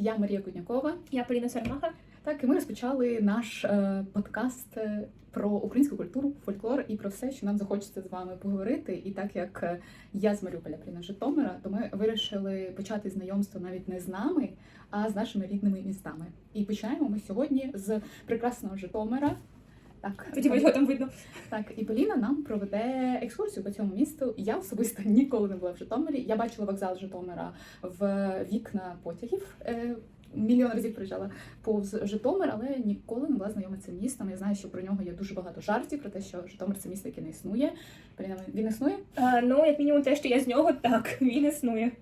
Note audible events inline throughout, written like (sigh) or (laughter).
я Марія Куднякова. Я Поліна Сармаха. Так, і ми розпочали наш е, подкаст е, про українську культуру, фольклор і про все, що нам захочеться з вами поговорити. І так як е, я з Маріуполя, Поліна Житомира, то ми вирішили почати знайомство навіть не з нами, а з нашими рідними містами. І починаємо ми сьогодні з прекрасного Житомира. Так, Тоді його там видно. Так, і Поліна нам проведе екскурсію по цьому місту. Я особисто ніколи не була в Житомирі. Я бачила вокзал Житомира в вікна потягів. Е, Мільйон разів приїжджала повз Житомир, але ніколи не була знайома цим містом. Я знаю, що про нього є дуже багато жартів про те, що Житомир це місто, яке не існує. Поліна, він існує? А, ну, як мінімум, те, що я з нього, так, (laughs) він існує.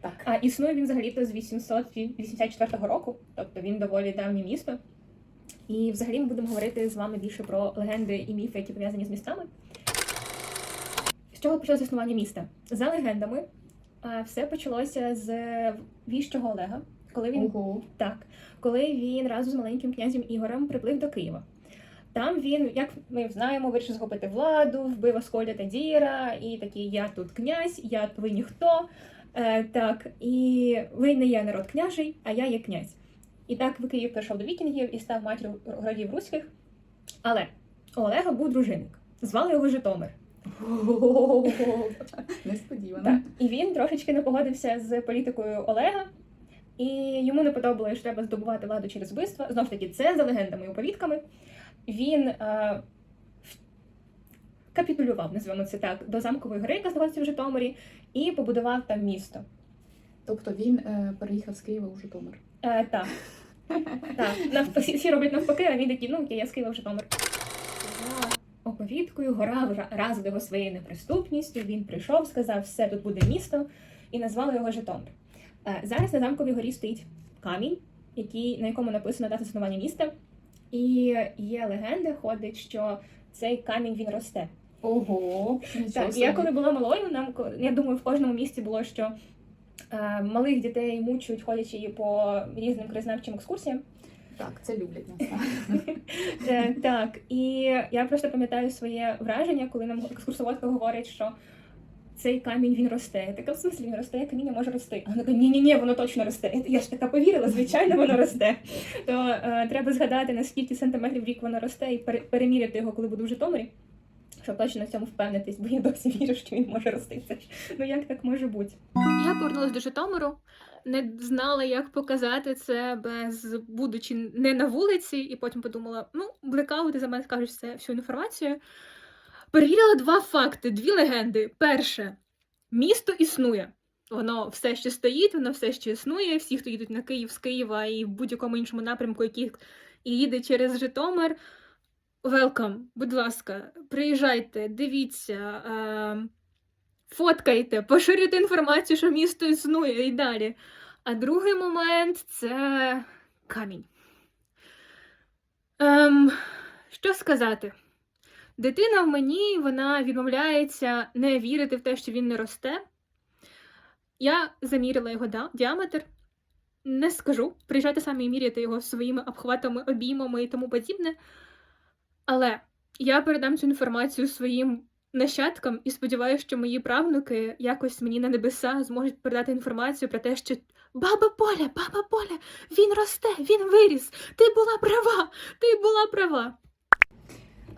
Так. А існує він взагалі-то з 884 року, тобто він доволі давнє місто. І взагалі ми будемо говорити з вами більше про легенди і міфи, які пов'язані з містами. З чого почалося заснування міста? За легендами, а, все почалося з віщого Олега, коли він Ого. Так, коли він разом з маленьким князем Ігорем приплив до Києва. Там він, як ми знаємо, вирішив захопити владу, вбив Асколя та Діра, і такий я тут князь, я ви ніхто. Е, так, і ви не є народ княжий, а я є князь. І так Київ прийшов до вікінгів і став матір'ю городів руських. Але у Олега був дружинник. Звали його Житомир. Несподівано. І він трошечки не погодився з політикою Олега, і йому не подобалося, що треба здобувати владу через вбивство. Знову ж таки, це за легендами і оповідками. Він е, капітулював, називаємо це так, до замкової гори, яка знаходиться в Житомирі, і побудував там місто. Тобто він е, переїхав з Києва у Житомир. Е, так. Так. Нав- всі, роблять навпаки, а він такий, ну окей, я з Києва в Житомир. За оповідкою гора разила його своєю неприступністю. Він прийшов, сказав, все, тут буде місто, і назвали його Житомир. Е, Зараз на замковій горі стоїть камінь, який, на якому написано дата заснування міста. І є легенда, ходить, що цей камінь він росте. Ого. Так, я коли була малою, нам я думаю, в кожному місті було, що малих дітей мучують, ходячи по різним краєзнавчим екскурсіям. Так, це люблять нас. (laughs) Е, так, і я просто пам'ятаю своє враження, коли нам екскурсоводка говорить, що цей камінь він росте. Я така в смислі він росте, каміння може рости. А вона каже, ні, ні, ні, воно точно росте. Я- ж така повірила, звичайно, воно росте. То е, треба згадати, наскільки сантиметрів рік воно росте, і пере- переміряти його, коли буду в Житомирі. Щоб точно в цьому впевнитись, бо я досі вірю, що він може рости. Ну як так може бути? Я повернулася до Житомиру, не знала, як показати це без будучи не на вулиці, і потім подумала: ну, блекаути за мене скажуть все, всю інформацію. Перевірила два факти, дві легенди. Перше, місто існує. Воно все ще стоїть, воно все ще існує. Всі, хто їдуть на Київ з Києва і в будь-якому іншому напрямку, який і їде через Житомир. Велкам, будь ласка, приїжджайте, дивіться. Е- фоткайте, поширюйте інформацію, що місто існує і далі. А другий момент це камінь. Ем, що сказати? Дитина в мені вона відмовляється не вірити в те, що він не росте. Я заміряла його діаметр. Не скажу. Приїжджайте самі і міряйте його своїми обхватами, обіймами і тому подібне. Але я передам цю інформацію своїм нащадкам і сподіваюся, що мої правнуки якось мені на небеса зможуть передати інформацію про те, що баба Поля, баба Поля, він росте, він виріс. Ти була права, ти була права.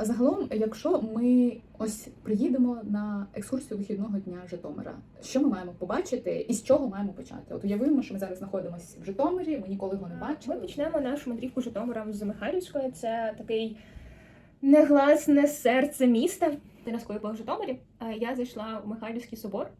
Загалом, якщо ми ось приїдемо на екскурсію вихідного дня Житомира, що ми маємо побачити і з чого маємо почати? От уявимо, що ми зараз знаходимося в Житомирі, ми ніколи його не Ми почнемо нашу мандрівку Житомиром з Михайлівської. Це такий негласне серце міста. Коли була в Житомирі, я зайшла в Михайлівський собор.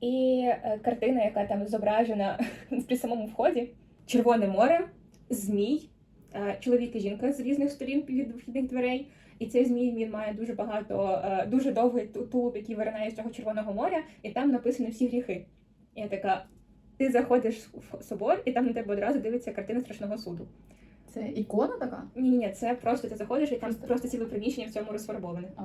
І е, картина, яка там зображена (laughs) при самому вході: Червоне море, змій, е, чоловік і жінка з різних сторін від вхідних дверей. І цей змій він має дуже багато, е, дуже довгий ту- тулуб, який виринає з цього Червоного моря, і там написані всі гріхи. Я така, ти заходиш в собор, і там на тебе одразу дивиться картина страшного суду. Це ікона така? Ні, ні, це просто ти заходиш, і там Просто- ціле приміщення в цьому розфарбоване. А,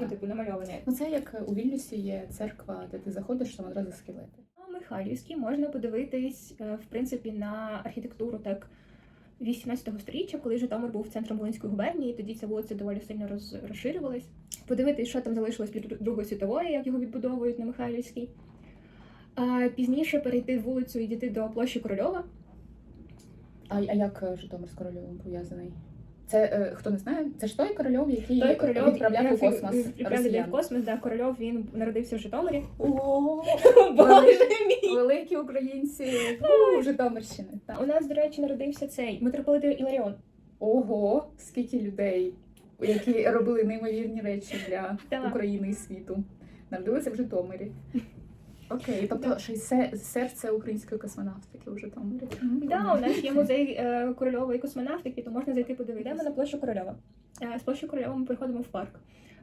Ну, типу, намальоване. ну це як у Вільнюсі є церква, де ти заходиш, там одразу скелети. А Михайлівський можна подивитись, е, в принципі, на архітектуру так 18 століття, коли Житомир був центром Волинської губернії, тоді ця вулиця доволі сильно роз, розширювалась. Подивитись, що там залишилось під Другої світової, як його відбудовують на Михайлівській. Пізніше перейти вулицю і дійти до площі Корольова. А, а як е, Житомир з корольовим пов'язаний? Це е, хто не знає, це ж той корольов, який Той Корольов відправляв у космос відправляв в космос. Да, Корольов він народився в Житомирі. О, (laughs) Боже мій! великі українці у Житомирщини. Так. У нас, до речі, народився цей митрополит Іларіон. Ого, скільки людей, які робили неймовірні речі для України і світу. Народилися в Житомирі. Окей, тобто ще й се- серце української космонавтики вже там. Да, у нас є музей е, Корольової космонавтики, то можна зайти подивитися. Йдемо на площу Корольова. Е, з площі Корольова ми приходимо в парк.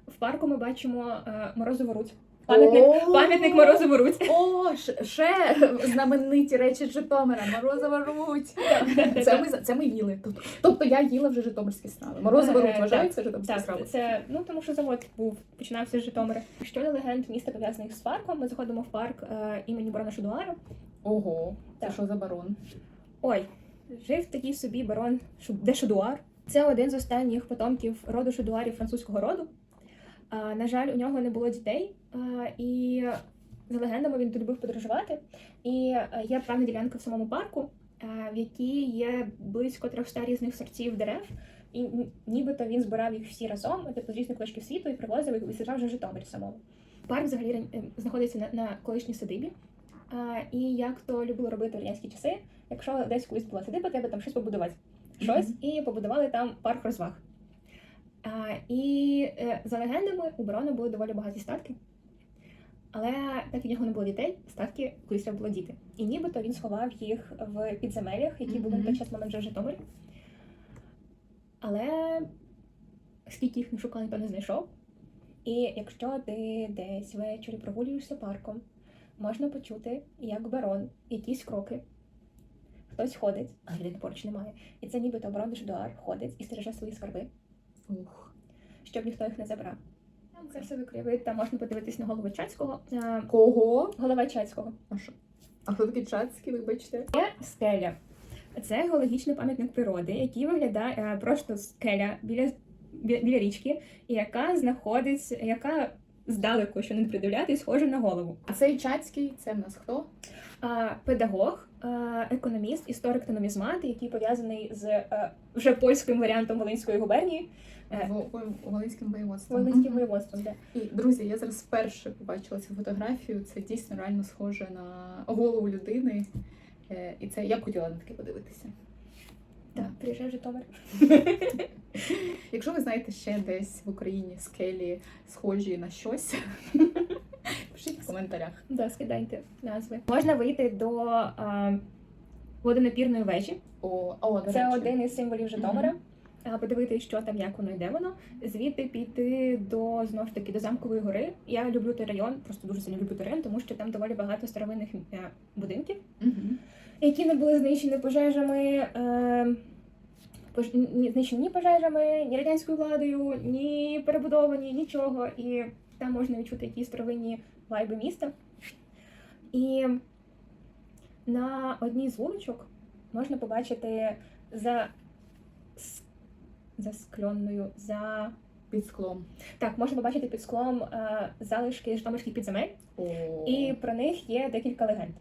В парку ми бачимо е, Морозову Руть. Пам'ятник, пам'ятник Морозову Руть. О, ще знамениті речі Житомира, Морозова Руть. Це ми, це ми їли. Тобто, я їла вже житомирські страви. Морозова Е, Руть вважається житомирські страви. це ну тому що завод був починався з Житомира. Щодо легенд міста пов'язаних з парком, ми заходимо в парк е, імені Барона Шудуара. Ого, це що за барон? Ой, жив такий собі барон де Шудуар. Це один з останніх потомків роду Шудуарів французького роду. На жаль, у нього не було дітей, і за легендами він тут любив подорожувати. І е, є певна ділянка в самому парку, е, в якій є близько 300 різних сортів дерев. І нібито він збирав їх всі разом, типу з різних куточків світу, і привозив їх і саджав вже в Житомирі самому. Парк взагалі е, знаходиться на, на колишній садибі. А, і як то любили робити в радянські часи, якщо десь колись була садиба, треба там щось побудувати. Щось, і побудували там парк розваг. І е, за легендами у барона були доволі багаті статки. Але так як у нього не було дітей, статки колись треба було діти. І нібито він сховав їх в підземеллях, які були на той час момент вже в Житомирі. Але скільки їх не шукав, ніхто не знайшов. І якщо ти десь ввечері прогулюєшся парком, можна почути, як барон, якісь кроки. Хтось ходить, а людини поруч немає. І це нібито барон Деждуар ходить і стереже свої скарби, Ух. щоб ніхто їх не забрав. Це все викривить, там можна подивитись на голову Чацького. Кого? Голова Чацького. А що? А хто такий Чацький, вибачте? Є скеля. Це геологічний пам'ятник природи, який виглядає е, просто скеля біля, біля річки, яка знаходиться, яка здалеку, що не придивляти, схожа на голову. А цей Чацький, це в нас хто? А, педагог, а, економіст, історик та нумізмат, який пов'язаний з е, вже польським варіантом Волинської губернії, Е. Волинським воєводством. Волинським воєводством. де. І, друзі, я зараз вперше побачила цю фотографію. Це дійсно реально схоже на голову людини. Е, І це я б хотіла на таке подивитися. Так, приїжджай в Житомир. (laughs) Якщо ви знаєте ще десь в Україні скелі схожі на щось, (laughs) пишіть в коментарях. Да, скидайте назви. Можна вийти до а, водонапірної вежі. О, о до Це речі. один із символів Житомира. А, Подивитись, що там, як воно йде воно. Звідти піти до знов ж таки до замкової гори. Я люблю той район, просто дуже сильно люблю той район, тому що там доволі багато старовинних е, будинків, Мгм. Які не були знищені пожежами. Е, ні, знищені ні пожежами, ні радянською владою, ні перебудовані, нічого. І там можна відчути якісь старовинні вайби міста. І на одній з вуличок можна побачити за, за склонною, за. Під склом. Так, можна побачити під склом е, залишки житомирських підземель, і про них є декілька легенд.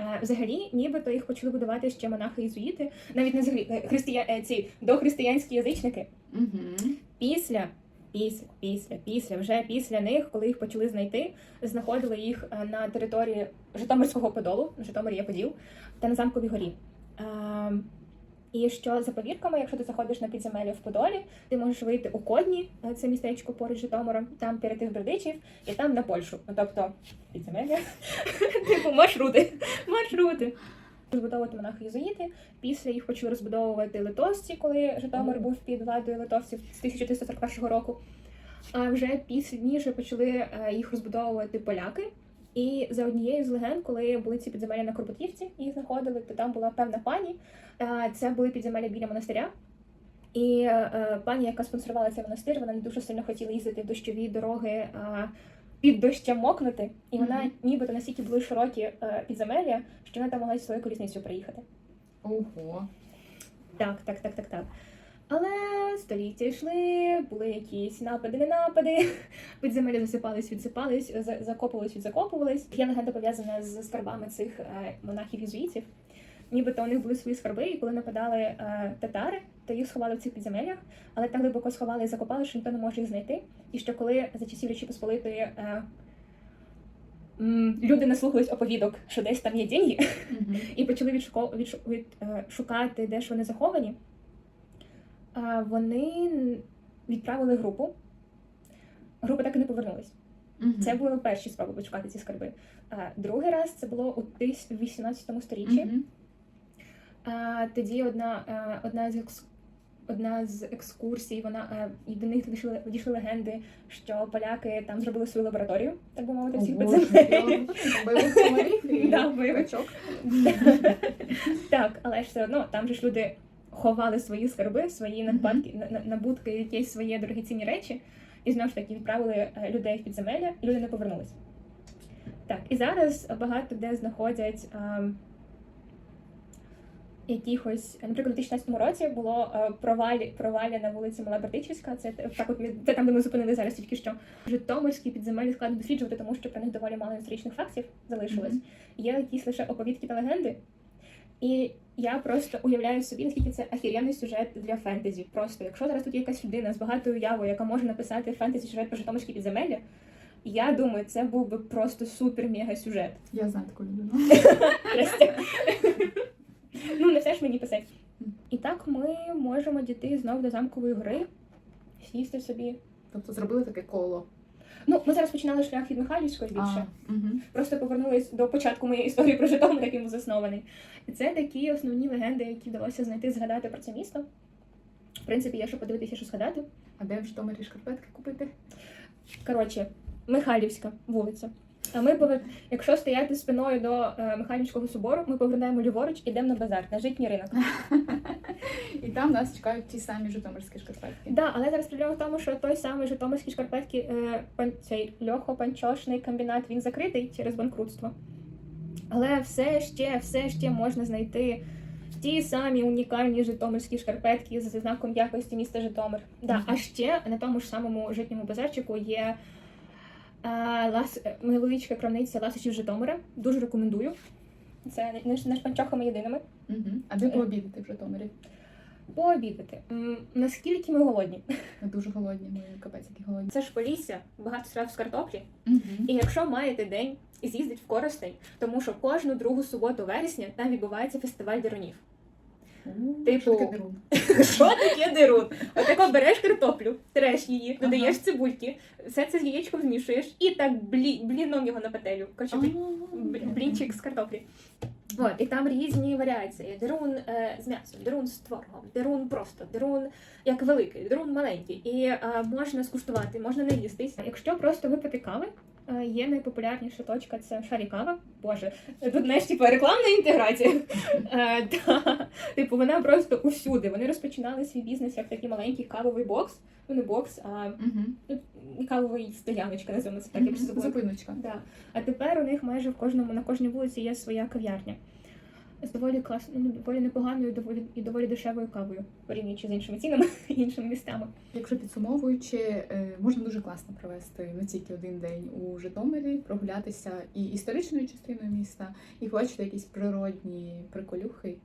Е, Взагалі, нібито їх почали будувати ще монахи ізуїти, навіть не взагалі е, христия... е, ці дохристиянські язичники. Угу. Після, після, після, після, вже після них, коли їх почали знайти, знаходили їх на території Житомирського подолу, Житомир є поділ, та на замковій горі. І що за повірками, якщо ти заходиш на підземелля в Подолі, ти можеш вийти у Кодні, е, це містечко поруч Житомиром, там перейти в Бердичів і там на Польщу. Ну, Тобто підземелля, (laughs) типу маршрути. Маршрути. Розбудовувати монахи єзуїти. Після їх почали розбудовувати литовці, коли Житомир був під владою литовців з 1341 року. А вже пізніше почали е, їх розбудовувати поляки. І за однією з легенд, коли були ці підземелля на Кропотківці, їх знаходили, то там була певна пані. Е, Це були підземелля біля монастиря. І е, пані, яка спонсорувала цей монастир, вона не дуже сильно хотіла їздити в дощові дороги е, під дощем мокнути. І вона Мгм. нібито настільки були широкі е, підземелля, що вона там могла зі своєю колісницею приїхати. Ого. Так, так, так, так, так. Але століття йшли, були якісь напади, не напади, (laughs) підземелля засипались, відсипались, за- закопувались, відзакопувались. Є легенда пов'язана з скарбами цих е, монахів-єзуїтів. Нібито у них були свої скарби, і коли нападали е, татари, то їх сховали в цих підземеллях, але так глибоко сховали і закопали, що ніхто не може їх знайти. І що коли за часів Речі Посполитої е, люди наслухались оповідок, що десь там є деньги, (laughs) і почали відшуко- відшу- від, е, шукати, де ж вони заховані, вони відправили групу. Група так і не повернулась. Мгм. Це були перші спроби відшукати ці скарби. А другий раз це було у 18 сторіччі. А, тоді одна, е, одна з екс... одна з екскурсій, вона е, і до них дійшли, дійшли легенди, що поляки там зробили свою лабораторію, так би мовити, в цих О, Боже, підземеллях. я там бойових і. Так, але ж все одно там же ж люди ховали свої скарби, свої Мгм. надбатки, на- на- набутки, якісь свої дорогоцінні речі, і знову ж таки відправили е, людей в підземелля, люди не повернулись. Так, і зараз багато де знаходять ем, якихось, наприклад, у 2016 році було е, провалі, провалля на вулиці Мала Бердичівська. Це так, от ми це там, де ми зупинили зараз тільки що. Житомирські підземелі складно досліджувати, тому що про них доволі мало історичних фактів залишилось. Мгм. Є якісь лише оповідки та легенди. І я просто уявляю собі, наскільки це ахіренний сюжет для фентезі. Просто якщо зараз тут є якась людина з багатою уявою, яка може написати фентезі сюжет про Житомирські підземелля, я думаю, це був би просто супер-мега сюжет. Я знаю таку людину. (laughs) Ну, не все ж мені писати. І так ми можемо дійти знов до замкової гри, сісти собі. Тобто зробили таке коло. Ну, ми зараз починали шлях від Михайлівської більше. А, мгм. Просто повернулись до початку моєї історії про Житомир, який був заснований. Це такі основні легенди, які вдалося знайти, згадати про це місто. В принципі, є що подивитися, що згадати. А де в Житомирі шкарпетки купити? Коротше, Михайлівська вулиця. А ми повер... якщо стояти спиною до е, Михайлівського собору, ми повернемо ліворуч, ідемо на базар, на житній ринок. (laughs) І там нас чекають ті самі житомирські шкарпетки. Да, але зараз проблема в тому, що той самий житомирський шкарпетки, е, пан, цей льохо-панчошний комбінат, він закритий через банкрутство. Але все ще, все ще можна знайти ті самі унікальні житомирські шкарпетки з знаком якості міста Житомир. Да, а ще на тому ж самому житньому базарчику є е, лас, е, невеличка крамниця ласичів Житомира. Дуже рекомендую. Це не, з панчохами єдиними. Мгм. А де пообідати в Житомирі? Пообідати. М, наскільки ми голодні? Ми дуже голодні, ми капець які голодні. Це ж Полісся, багато страв з картоплі. І якщо маєте день і з'їздить в Коростень, тому що кожну другу суботу вересня там відбувається фестиваль дерунів. Типу- що таке дерун? (laughs) Що таке дерун? Отако береш картоплю, треш її, додаєш цибульки, все це з яєчком змішуєш і так блі, бліном його на петелю. Коротше, блі- бл- блінчик з картоплі. От, і там різні варіації. Дерун е, з м'ясом, дерун з творогом, дерун просто, дерун як великий, дерун маленький. І е, можна скуштувати, можна не їстись. Якщо просто випити кави, е, є найпопулярніша точка це шарі кава. Боже, тут знаєш, типу, рекламна інтеграція. (laughs) Е, та, типу, вона просто усюди. Вони розпочинали свій бізнес як такий маленький кавовий бокс. Ну не бокс, а ну, кавовий стояночка, називаємо це так. Забула, Зупиночка. Да. А тепер у них майже в кожному на кожній вулиці є своя кав'ярня. З доволі класною, ну, доволі непоганою доволі, і доволі дешевою кавою, порівнюючи з іншими цінами і (laughs) іншими містами. Якщо підсумовуючи, е, можна дуже класно провести не тільки один день у Житомирі, прогулятися і історичною частиною міста, і побачити якісь природні приколюхи,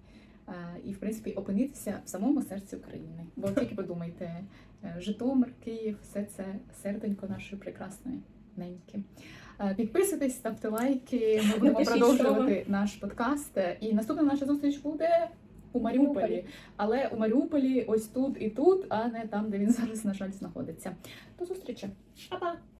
е, і в принципі опинитися в самому серці України. Бо (laughs) тільки подумайте, е, Житомир, Київ, все це серденько нашої прекрасної неньки. Е, Підписуйтесь, ставте лайки. Ми будемо Напишіть, продовжувати наш подкаст. І наступна наша зустріч буде у Маріуполі. Але у Маріуполі ось тут і тут, а не там, де він зараз, на жаль, знаходиться. До зустрічі! Па-па!